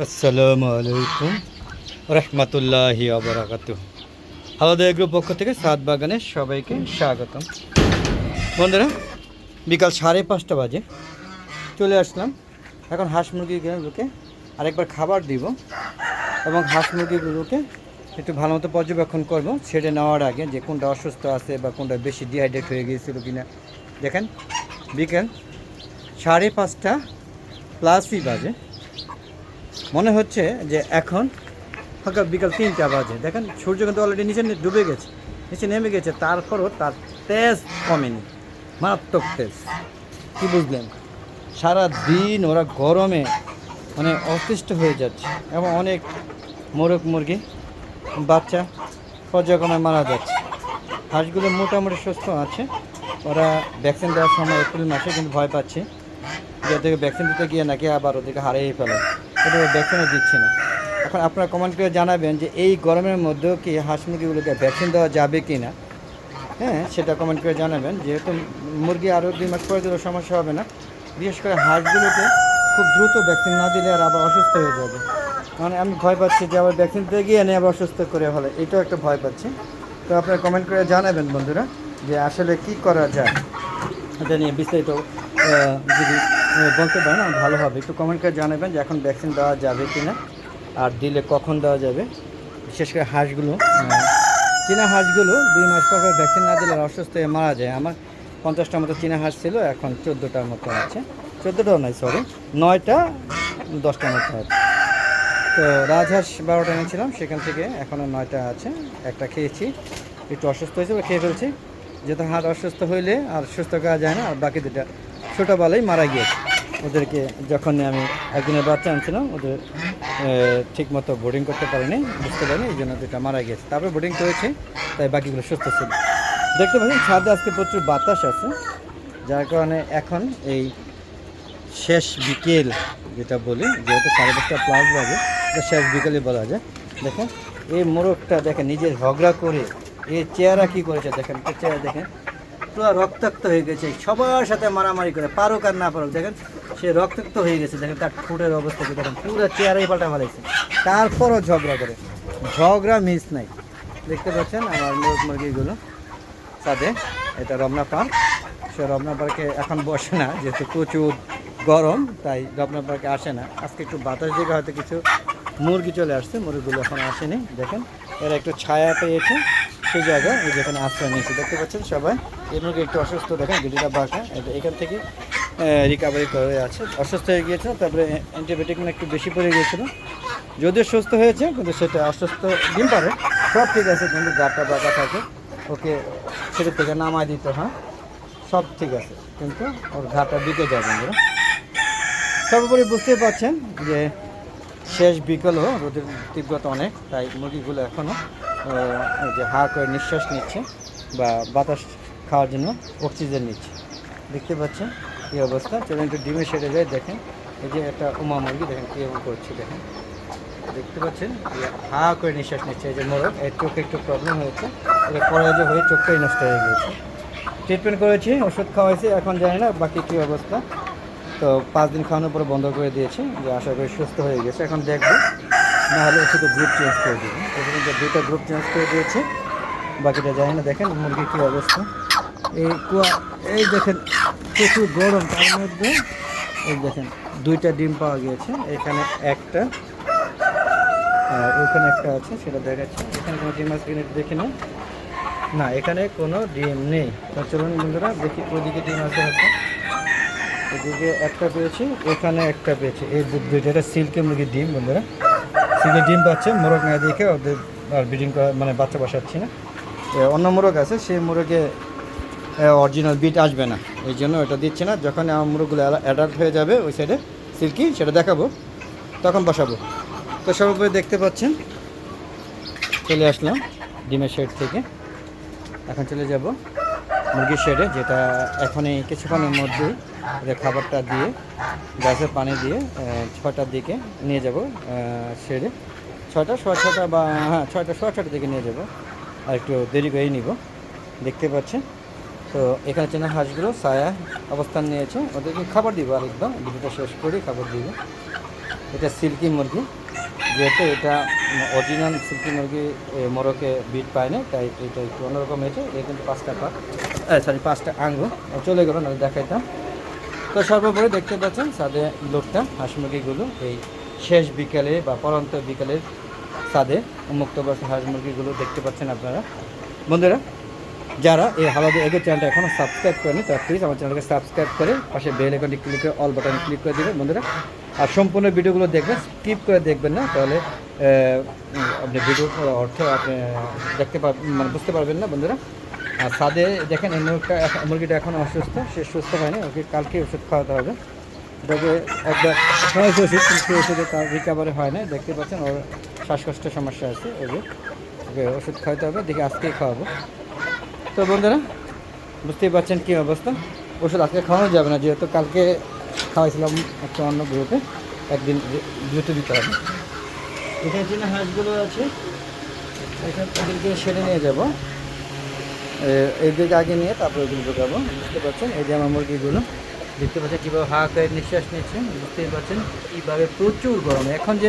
আসসালামু আলাইকুম রহমতুল্লাহি আবরাকাত আলাদা এগ্রো পক্ষ থেকে সাত বাগানে সবাইকে স্বাগতম। বন্ধুরা, বিকাল সাড়ে পাঁচটা বাজে। চলে আসলাম। এখন হাঁস মুরগিগুলোকে আরেকবার খাবার দিব এবং হাঁস মুরগিগুলোকে একটু ভালো মতো পর্যবেক্ষণ করব। ছেড়ে নেওয়ার আগে যে কোনটা অসুস্থ আছে বা কোনটা বেশি ডিহাইড্রেট হয়ে গিয়েছিল কিনা। দেখেন, বিকেল সাড়ে পাঁচটা প্লাসই বাজে। মনে হচ্ছে যে এখন ফাঁকা বিকাল তিনটা বাজে। দেখেন, সূর্য কিন্তু অলরেডি নিচে ডুবে গেছে। নিচে নেমে গেছে, তারপরও তার তেজ কমেনি। মারাত্মক তেজ। কী বুঝলেন? সারা দিন ওরা গরমে মানে অতিষ্ঠ হয়ে যাচ্ছে এবং অনেক মোরগ মুরগি, বাচ্চা পর্যায়ক্রমে মারা যাচ্ছে। হাঁসগুলো মোটামুটি সুস্থ আছে। ওরা ভ্যাকসিন দেওয়ার সময় এপ্রিল মাসে কিন্তু ভয় পাচ্ছে। যে ওদেরকে ভ্যাকসিন দিতে গিয়ে নাকি আবার ওদেরকে হারিয়ে ফেলে। ওদের ভ্যাকসিনও দিচ্ছে না। এখন আপনারা কমেন্ট করে জানাবেন যে এই গরমের মধ্যেও কি হাঁস মুরগিগুলোকে ভ্যাকসিন দেওয়া যাবে কি না হ্যাঁ সেটা কমেন্ট করে জানাবেন। যেহেতু মুরগি আরও দুই মাস পরে দিলেও সমস্যা হবে না। বিশেষ করে হাঁসগুলোকে খুব দ্রুত ভ্যাকসিন না দিলে আর আবার অসুস্থ হয়ে যাবে। মানে আমি ভয় পাচ্ছি যে আবার ভ্যাকসিন দিতে গিয়ে নিয়ে আবার অসুস্থ করে ফেলে। এটাও একটা ভয় পাচ্ছি। তো আপনারা কমেন্ট করে জানাবেন বন্ধুরা যে আসলে কি করা যায়? এটা নিয়ে বিস্তারিত যদি বলতে পারেন আমার ভালো হবে। একটু কমেন্ট করে জানাবেন যে এখন ভ্যাকসিন দেওয়া যাবে কি না আর দিলে কখন দেওয়া যাবে। বিশেষ করে হাঁসগুলো চীনা হাঁসগুলো দুই মাস পর পর ভ্যাকসিন না দিলে অসুস্থ হয়ে মারা যায়। আমার পঞ্চাশটার মতো চীনা হাঁস ছিল, এখন চোদ্দোটার মতো আছে। চোদ্দোটাও নয় সরি নয়টা, দশটার মতো আছে। তো রাজহাঁস বারোটা এনেছিলাম, সেখান থেকে এখনও নয়টা আছে। একটা খেয়েছি, একটু অসুস্থ হয়েছে খেয়ে ফেলছি। যেহেতু হাট অসুস্থ হইলে আর সুস্থ করা যায় না, আর বাকি দুটা ছোটোবেলায় মারা গিয়েছে। ওদেরকে যখন আমি একদিনের বাচ্চা আনছিলাম, ওদের ঠিক মতো বোর্ডিং করতে পারিনি, বুঝতে পারিনি, এই জন্য দুটা মারা গিয়েছে। তারপরে বোর্ডিং করেছে তাই বাকিগুলো সুস্থ ছিল। দেখতে পাচ্ছেন, ছাদে আজকে প্রচুর বাতাস আছে, যার কারণে এখন এই শেষ বিকেল যেটা বলি, যেহেতু সাড়ে পাঁচটা প্লাস বাজে শেষ বিকেলে বলা যায়। দেখেন, এই মোরগটা দেখেন, নিজের ঝগড়া করে এই চেহারা কি করেছে দেখেন চেহারা দেখেন। পুরো রক্তাক্ত হয়ে গেছে। সবার সাথে মারামারি করে, পারুক আর না পারুক, দেখেন সে রক্তাক্ত হয়ে গেছে, দেখেন তার ঠোঁটের অবস্থা দেখেন, পুরো চেহারাই পাল্টা ফেলাইছে তারপরও ঝগড়া করে। ঝগড়া মিস নাই। দেখতে পাচ্ছেন আমার মোরগ মুরগিগুলো। সাথে এটা রমনা পার্ক। সে রমনা পার্কে এখন বসে না, যেহেতু প্রচুর গরম, তাই রমনা পার্কে আসে না। আজকে একটু বাতাস দিকে হয়তো কিছু মুরগি চলে আসছে, মুরগিগুলো এখন আসেনি, দেখেন। এরা একটু ছায়া পেয়েছে। সেই জায়গায় এই যেখানে আশ্রয় নিয়েছে, দেখতে পাচ্ছেন সবাই। এই মুরগি একটু অসুস্থ, দেখেন গিলিটা বাঁকা। এখান থেকে রিকাভারি করে আছে। অসুস্থ হয়ে গিয়েছিল তারপরে অ্যান্টিবায়োটিক মানে একটু বেশি পড়ে গিয়েছিল। যদিও সুস্থ হয়েছে, কিন্তু সেটা অসুস্থ ডিম পারে। সব ঠিক আছে, কিন্তু গাটা বাঁকা থাকে। ওকে ছেলে থেকে নামায় দিতে হয়। সব ঠিক আছে, কিন্তু ওর ঘাটা বিকে যায় বন্ধুরা। সর্বোপরি বুঝতে পারছেন যে শেষ বিকেলও রোদের তীব্রতা অনেক, তাই মুরগিগুলো এখনও যে হা করে নিঃশ্বাস নিচ্ছে বা বাতাস খাওয়ার জন্য অক্সিজেন নিচ্ছে। দেখতে পাচ্ছেন এই অবস্থা। চলুন একটু ডিমে সেরে যায় দেখেন। এই যে একটা উমা মুরগি, দেখেন কীরকম করছে, দেখেন। দেখতে পাচ্ছেন? যে হা করে নিঃশ্বাস নিচ্ছে এই যে মোরগ। এর চোখে একটু প্রবলেম হয়েছে। এটা পরাজয় হয়ে চোখটাই নষ্ট হয়ে গিয়েছে। ট্রিটমেন্ট করেছি, ওষুধ খাওয়াইছি, এখন জানি না বাকি কী অবস্থা। তো পাঁচ দিন খাওয়ানোর পরে বন্ধ করে দিয়েছি। যে আশা করি সুস্থ হয়ে গেছে। এখন দেখব না হলে ওষুধে গ্রুপ চেঞ্জ করে দেবো প্রথমত দুটো গ্রুপ চেঞ্জ করে দিয়েছে, বাকিটা জানি না। দেখেন মুরগির কী অবস্থা। এই কুয়া, এই দেখেন প্রচুর গরম, তার মধ্যে এই দেখেন দুইটা ডিম পাওয়া গিয়েছে। এখানে একটা, আর ওখানে একটা আছে, সেটা দেখাচ্ছি। এখানে কোনো ডিম আছে কিনা দেখে নাও না, এখানে কোনো ডিম নেই। তো চলুন বন্ধুরা, দেখি ওইদিকে ডিম আছে হয়তো। এদিকে একটা পেয়েছি, এখানে একটা পেয়েছি। এই দুইটা সিল্কে মুরগির ডিম বন্ধুরা। সিল্কের ডিম পাচ্ছে, মোরগ না দেখে ওদের আর ব্রিডিং করা মানে বাচ্চা বসাচ্ছি না। অন্য মোরগ আছে, সেই মোরগে অরিজিনাল বিট আসবে না। এই জন্য ওটা দিচ্ছি না। যখন আমার মোরগগুলো অ্যাডাল্ট হয়ে যাবে, ওই সাইডে সিল্কি, সেটা দেখাবো, তখন বসাবো। তো সর্বোপরি দেখতে পাচ্ছেন, চলে আসলাম ডিমের শেড থেকে। এখন চলে যাব। মুরগির শেডে যেটা এখনই কিছুক্ষণের মধ্যেই ওদের খাবারটা দিয়ে গাছের পানি দিয়ে ছটার দিকে নিয়ে যাব শেডে ছটা সোয়া ছটা বা হ্যাঁ ছয়টা, সোয়া ছটার দিকে নিয়ে যাব। আর একটু দেরি করেই নিব, দেখতে পাচ্ছেন। তো এখানে চেনা হাঁসগুলো ছায়া অবস্থান নিয়েছে। ওদেরকে খাবার দিব একদম ভিডিওটা শেষ করে খাবার দিব। এটা সিল্কি মুরগি। যেহেতু এটা অরিজিনাল সিল্কি মুরগি এ, মোরকে বিট পায় না তাই এটা একটু অন্যরকম হয়েছে। এটা কিন্তু পাঁচটা পা সরি পাঁচটা আঙ্গুর চলে গেল না দেখাইতাম। তো সর্বোপরি দেখতে পাচ্ছেন সাদে লোকটা হাঁস মুরগিগুলো এই শেষ বিকেলে বা পরন্ত বিকেলের সাদে মুক্ত বয়সে হাঁস মুরগিগুলো দেখতে পাচ্ছেন আপনারা। বন্ধুরা যারা এই হালাদি এগো চ্যানেলটা এখনও সাবস্ক্রাইব করেনি তারা প্লিজ আমার চ্যানেলকে সাবস্ক্রাইব করে পাশে বেল আইকনটি ক্লিক করে অল বাটন ক্লিক করে দেবেন। বন্ধুরা আর সম্পূর্ণ ভিডিওগুলো দেখবেন স্কিপ করে দেখবেন না, তাহলে আপনি ভিডিওর অর্থ আপনি দেখতে পারবেন মানে বুঝতে পারবেন না বন্ধুরা। আর সাদে দেখেন, এই মুরগিটা এখন- মুরগিটা এখন অসুস্থ, সে সুস্থ হয়নি, ওকে কালকে ওষুধ খাওয়াতে হবে। এটাকে একবার খাওয়াইছে ওষুধ, কিন্তু ওষুধে তার রিকাভারি হয় না দেখতে পাচ্ছেন, ওর শ্বাসকষ্টের সমস্যা আছে যে, ওকে ওষুধ খাওয়াতে হবে, দেখি আজকেই খাওয়াবো। তো বন্ধুরা, বুঝতেই পারছেন কী অবস্থা? ওষুধ আজকে খাওয়ানো যাবে না, যেহেতু কালকে খাওয়াইছিলাম একটা অন্য গ্রুপে, একদিন দ্রুত দিতে হবে। এখানে যে হাঁসগুলো আছে, এখান, এদেরকে সেরে নিয়ে যাব। এদিকে আগে নিয়ে তারপরে ওগুলো ঢোকাবো বুঝতে পারছেন? এই যে আমার মুরগিগুলো, দেখতে পাচ্ছেন কীভাবে হা করে নিঃশ্বাস নিচ্ছে বুঝতেই পারছেন কীভাবে প্রচুর গরম। এখন যে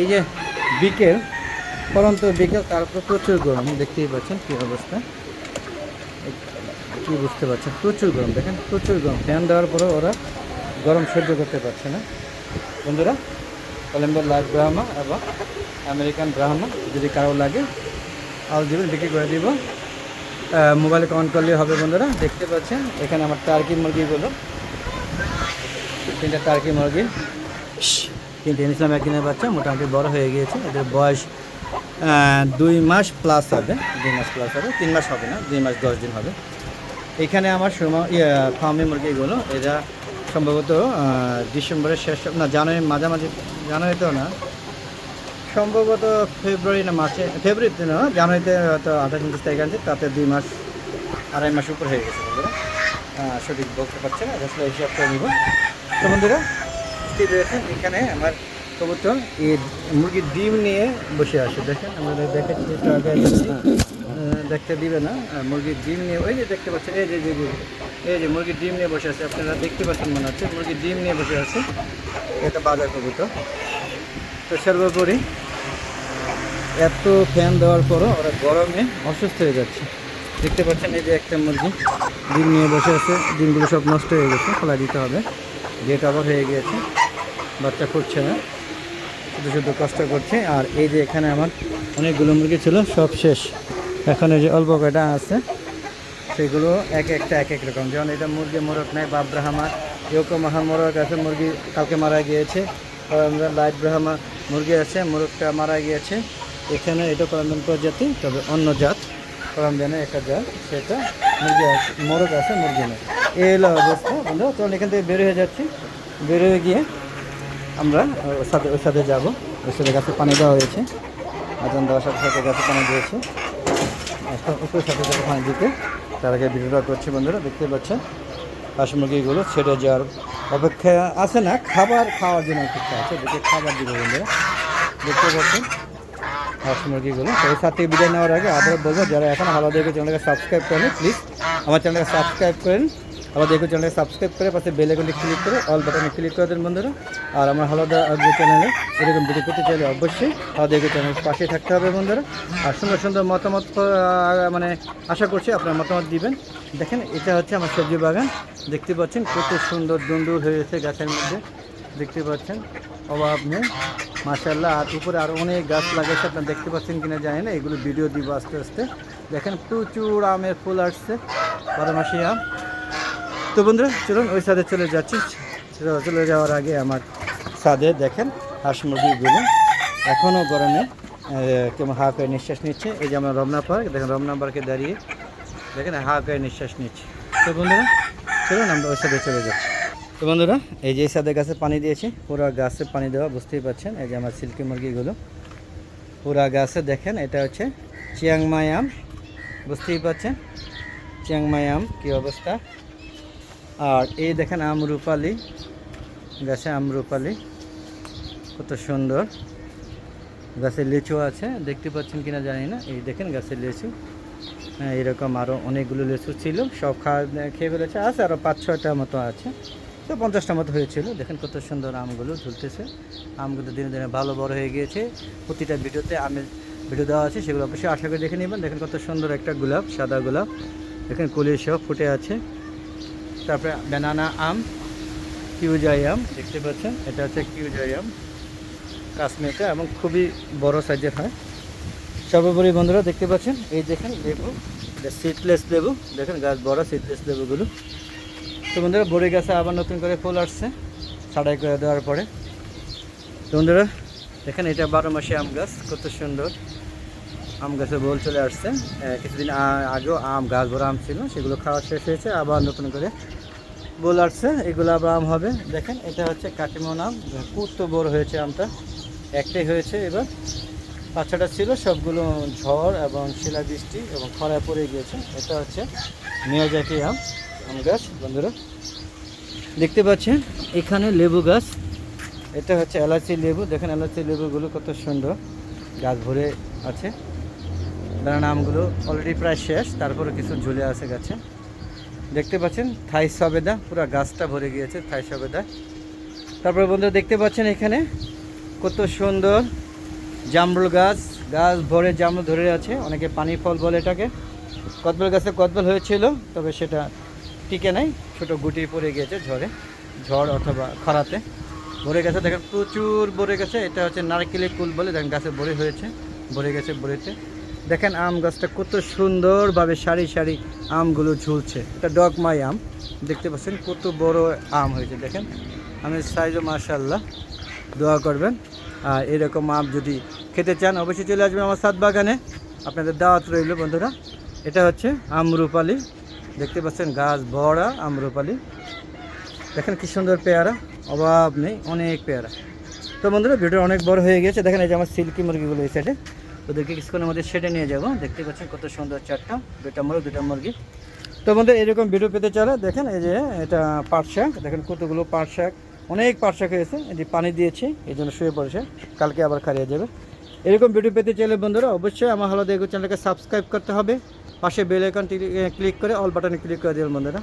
এই যে বিকেল, পরন্ত বিকেল, তারপর প্রচুর গরম, দেখতেই পাচ্ছেন কী অবস্থা? কি বুঝতে পারছেন? প্রচুর গরম, দেখেন, প্রচুর গরম। ফ্যান দেওয়ার পরেও ওরা গরম সহ্য করতে পারছে না। বন্ধুরা কলম্বিয়ার লাইভ ব্রাহ্মা এবং আমেরিকান ব্রাহ্মা, যদি কারও লাগে, আল দিবেন বিক্রি করে দিব। মোবাইলে কমেন্ট করলে হবে বন্ধুরা। দেখতে পাচ্ছেন, এখানে আমার টার্কি মুরগিগুলো। তিনটা টার্কি মুরগি। কিন্তু এনেছিলাম একদিনের বাচ্চা, মোটামুটি বড় হয়ে গিয়েছে। এদের বয়স দুই মাস প্লাস হবে। দুই মাস প্লাস হবে। তিন মাস হবে না, দুই মাস দশ দিন হবে। এখানে আমার সময় ফার্মি মুরগিগুলো, এরা সম্ভবত ডিসেম্বরের শেষ না, জানুয়ারি মাঝামাঝি জানুয়ারিতেও না, সম্ভবত ফেব্রুয়ারি না, মাসে ফেব্রুয়ারিতে না, জানুয়ারিতে হয়তো আঠাশ উনত্রিশ তারিখ আছে, তাতে দুই মাস, আড়াই মাস উপর হয়ে গেছে বন্ধুরা। সঠিক বলতে পারছে না আসলে হিসাব করে নিব। তো বন্ধুরা স্থির রয়েছেন এখানে আমার কবুতর, এই মুরগির ডিম নিয়ে বসে আছে। দেখেন, আমাদের দেখাচ্ছি, একটু আগে দেখতে দিবে না মুরগির ডিম নিয়ে, ওই যে দেখতে পাচ্ছেন এই যে- এই যে মুরগির ডিম নিয়ে বসে আছে, আপনারা দেখতে পাচ্ছেন মনে হচ্ছে, মুরগির ডিম নিয়ে বসে আছে। এটা বাজার কবুতর। তো সর্বোপরি এত ফ্যান দেওয়ার পরও ওরা গরমে অসুস্থ হয়ে যাচ্ছে। দেখতে পাচ্ছেন এই যে একটা মুরগি ডিম নিয়ে বসে আছে, ডিমগুলো সব নষ্ট হয়ে গেছে খোলা দিতে হবে। গেট আবার হয়ে গিয়েছে, বাচ্চা করছে না। শুধু শুধু কষ্ট করছে। আর এই যে এখানে আমার অনেকগুলো মুরগি ছিল, সব শেষ। এখন এই যে অল্প কয়টা আছে সেগুলো এক একটা এক এক রকম। যেমন এটা মুরগি, মোরগ নেয় বাপ ব্রাহ্মা। ইউকো মাহা মোরগ আছে, মুরগি কালকে মারা গিয়েছে। আমরা লাইট ব্রাহ্মা মুরগি আছে, মোরগটা মারা গিয়েছে। এখানে এটা কলম্বিয়ান প্রজাতি, তবে অন্য জাত। কলম্বিয়ানের একটা জাত, সেটা মুরগি আছে, মোরগ আছে, মুরগি নেই। এই হলো অবস্থা। বন্ধু চলুন এখান থেকে বের হয়ে যাচ্ছি। বের হয়ে গিয়ে আমরা ওর সাথে ওর সাথে যাব। ওর সাথে গাছে পানি দেওয়া হয়েছে। আজান দেওয়ার সাথে সাথে গাছে পানি দিয়েছে। উপরে সাথে সাথে পানি দিতে তার আগে করছি বন্ধুরা দেখতে পাচ্ছেন। হাঁস মুরগিগুলো ছেড়ে যাওয়ার অপেক্ষা আছে না, খাবার খাওয়ার জন্য অপেক্ষা আছে, দেখে খাবার দিবে বন্ধুরা। দেখতে পাচ্ছেন হাঁস মুরগিগুলো। এই সাথে বিদায় নেওয়ার আগে আবার বলব, যারা এখন আলাদা চ্যানেলকে সাবস্ক্রাইব করেন প্লিজ আমার চ্যানেলকে সাবস্ক্রাইব করেন। আলাদা দেখো চ্যানেলকে সাবস্ক্রাইব করে পাশে বেল আইকনটি ক্লিক করে অল বাটনে ক্লিক করে দেন বন্ধুরা। আর আমার আলাদা আগ্রহ চ্যানেলে এরকম ভিডিও করতে চাইলে অবশ্যই আলাদা দেখো চ্যানেলের পাশে থাকতে হবে বন্ধুরা। আর সুন্দর সুন্দর মতামত মানে আশা করছি আপনার মতামত দিবেন। দেখেন, এটা হচ্ছে আমার সবজি বাগান। দেখতে পাচ্ছেন কত সুন্দর দুন্দুর হয়েছে গাছের মধ্যে। দেখতে পাচ্ছেন, অভাব নেই। মাশাল্লাহ আর উপরে আরও অনেক গাছ লাগাইছে। আপনারা দেখতে পাচ্ছেন কিনা জানি না, এগুলো ভিডিও দিব আস্তে আস্তে। দেখেন প্রচুর আমের ফুল আসছে, বারো মাসি আম। তো বন্ধুরা, চলুন ওই সাথে চলে যাচ্ছি। চলে- যাওয়ার আগে আমার ছাদে দেখেন হাঁস মুরগিগুলো এখনও গরমে কেমন হা করে নিঃশ্বাস নিচ্ছে। এই যে আমার রমনা পার্ক, দেখেন রমনা পার্কে দাঁড়িয়ে দেখেন হা করে নিঃশ্বাস নিচ্ছে। তো বন্ধুরা, চলুন আমরা ওই সাথে চলে যাচ্ছি। তো বন্ধুরা, এই যে সাদে গাছে পানি দিয়েছি, পুরো গাছে পানি দেওয়া, বুঝতেই পারছেন এই যে আমার সিল্কি মুরগিগুলো। পুরা গাছে দেখেন, এটা হচ্ছে চিয়াংমাই আম, বুঝতেই পারছেন চিয়াংমাই আম, কী অবস্থা? আর এই দেখেন আম রূপালি। গাছে আম রূপালি। কত সুন্দর। গাছে লিচু আছে, দেখতে পাচ্ছেন কিনা জানি না। এই দেখেন গাছের লিচু। হ্যাঁ এরকম আরও অনেকগুলো লেচু ছিল। সব খাওয়া খেয়ে ফেলেছে। আছে আরও পাঁচ ছয়টার মতো আছে। তো পঞ্চাশটার মতো হয়েছিল। দেখেন কত সুন্দর আমগুলো ঝুলতেছে। আমগুলো দিনে দিনে ভালো বড় হয়ে গিয়েছে। প্রতিটা ভিডিওতে আমের ভিডিও দেওয়া আছে, সেগুলো অবশ্যই আশা করে দেখে নেবেন। দেখেন কত সুন্দর একটা গোলাপ, সাদা গোলাপ। দেখেন কলি সব ফুটে আছে। তারপরে ব্যানানা আম কিউজাই আম। দেখতে পাচ্ছেন? এটা হচ্ছে কিউজাই আম। কাশ্মীরটা এবং খুবই বড় সাইজের হয়। সর্বোপরি বন্ধুরা দেখতে পাচ্ছেন এই দেখেন লেবু এটা সিডলেস লেবু। দেখেন গাছ বড় সিডলেস লেবুগুলো। তো বন্ধুরা বড়ে গাছে আবার নতুন করে ফুল আসছে ছাড়াই করে দেওয়ার পরে। তো বন্ধুরা দেখেন এটা বারো মাসে আম গাছ কত সুন্দর। আম গাছে বল চলে আসছে। কিছুদিন আগেও আম, গাছ ভরা আম ছিল, সেগুলো খাওয়া শেষ হয়েছে, আবার নতুন করে বল আসছে, এগুলো আবার আম হবে। দেখেন, এটা হচ্ছে কাটিমন আম, কত বড় হয়েছে আমটা। একটাই হয়েছে এবার। বাচ্চাটা ছিল, সবগুলো ঝড় এবং শিলাবৃষ্টি এবং খরা পড়ে গিয়েছে। এটা হচ্ছে মিয়াজাকি আম আম গাছ, বন্ধুরা। দেখতে পাচ্ছেন, এখানে লেবু গাছ। এটা হচ্ছে এলাচি লেবু। দেখেন, এলাচি লেবুগুলো কত সুন্দর। গাছ ভরে আছে। দাঁড়ান আমগুলো অলরেডি প্রায় শেষ তারপরে কিছু ঝুলে আছে গাছে। দেখতে পাচ্ছেন, থাই সবেদা, পুরো গাছটা ভরে গিয়েছে থাই সবেদা। তারপরে বন্ধুরা দেখতে পাচ্ছেন এখানে, কত সুন্দর জামরুল গাছ গাছ ভরে জামরুল ধরে আছে, অনেকে পানি ফল বলে এটাকে। কদবেল গাছে কদবেল হয়েছিল, তবে সেটা টিকে নাই, ছোট গুটি পড়ে গিয়েছে ঝড়ে, ঝড় অথবা খরাতে। ভরে গেছে, দেখেন প্রচুর ভরে গেছে, এটা হচ্ছে নারকেলের কুল বলে, দেখেন গাছে ভরে হয়েছে, ভরে গেছে বড়িতে দেখেন আম গাছটা কত সুন্দরভাবে সারি সারি আমগুলো ঝুলছে। এটা ডগমাই আম, দেখতে পাচ্ছেন কত বড় আম হয়েছে, দেখেন। আমের সাইজও মাশাল্লাহ দোয়া করবেন। আর এরকম আম যদি খেতে চান, অবশ্যই চলে আসবেন আমার সাত বাগানে। আপনাদের দাওয়াত রইল বন্ধুরা। এটা হচ্ছে আমরুপালি, দেখতে পাচ্ছেন গাছ ভরা আমরুপালি। দেখেন কি সুন্দর পেয়ারা, অভাব নেই, অনেক পেয়ারা। তো বন্ধুরা, ভিডিও অনেক বড় হয়ে গেছে। দেখেন এই যে আমার সিল্কি মুরগিগুলো এই সাইডে ওদেরকে কিছুক্ষণের মধ্যে সেটে নিয়ে যাব। দেখতে পাচ্ছেন কত সুন্দর চারটা দুটা মুরগ দুটা মুরগি। তো বন্ধুরা, এরকম ভিডিও পেতে চলে দেখেন, এই যে এটা পাট শাক, দেখেন কতগুলো পাট শাক। অনেক পাট শাক হয়েছে যে পানি দিয়েছি, এই জন্য শুয়ে পড়েছে, কালকে আবার খারিয়ে যাবে। এরকম ভিডিও পেতে চাইলে বন্ধুরা, অবশ্যই আমার হলো দেখো চ্যানেলকে সাবস্ক্রাইব করতে হবে। পাশে বেল আইকনটি ক্লিক করে অল বাটনে ক্লিক করে দেবেন বন্ধুরা।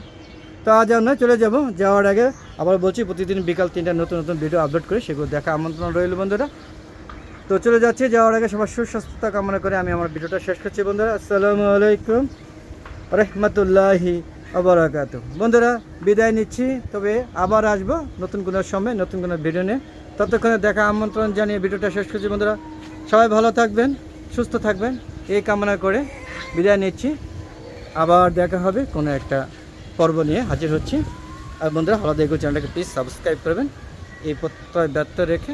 তো আজ আমরা চলে যাব, যাওয়ার আগে আবার বলছি, প্রতিদিন বিকাল তিনটা নতুন নতুন ভিডিও আপলোড করে, সেগুলো দেখা আমন্ত্রণ রইল বন্ধুরা। তো চলে যাচ্ছি, যাওয়ার আগে সবার সুস্বাস্থ্যতা কামনা করে আমি আমার ভিডিওটা শেষ করছি। বন্ধুরা, আসসালামু আলাইকুম রহমতুল্লাহি আবরাকাত বন্ধুরা, বিদায় নিচ্ছি, তবে আবার আসব নতুন কোনো সময়, নতুন কোনো ভিডিও নিয়ে। ততক্ষণে দেখা, আমন্ত্রণ জানিয়ে ভিডিওটা শেষ করছি, বন্ধুরা। সবাই ভালো থাকবেন, সুস্থ থাকবেন, এই কামনা করে বিদায় নিচ্ছি। আবার দেখা হবে কোনো একটা পর্ব নিয়ে হাজির হচ্ছি। আর বন্ধুরা হলদে চ্যানেলটাকে প্লিজ সাবস্ক্রাইব করবেন। এই প্রত্যয় ব্যর্থ রেখে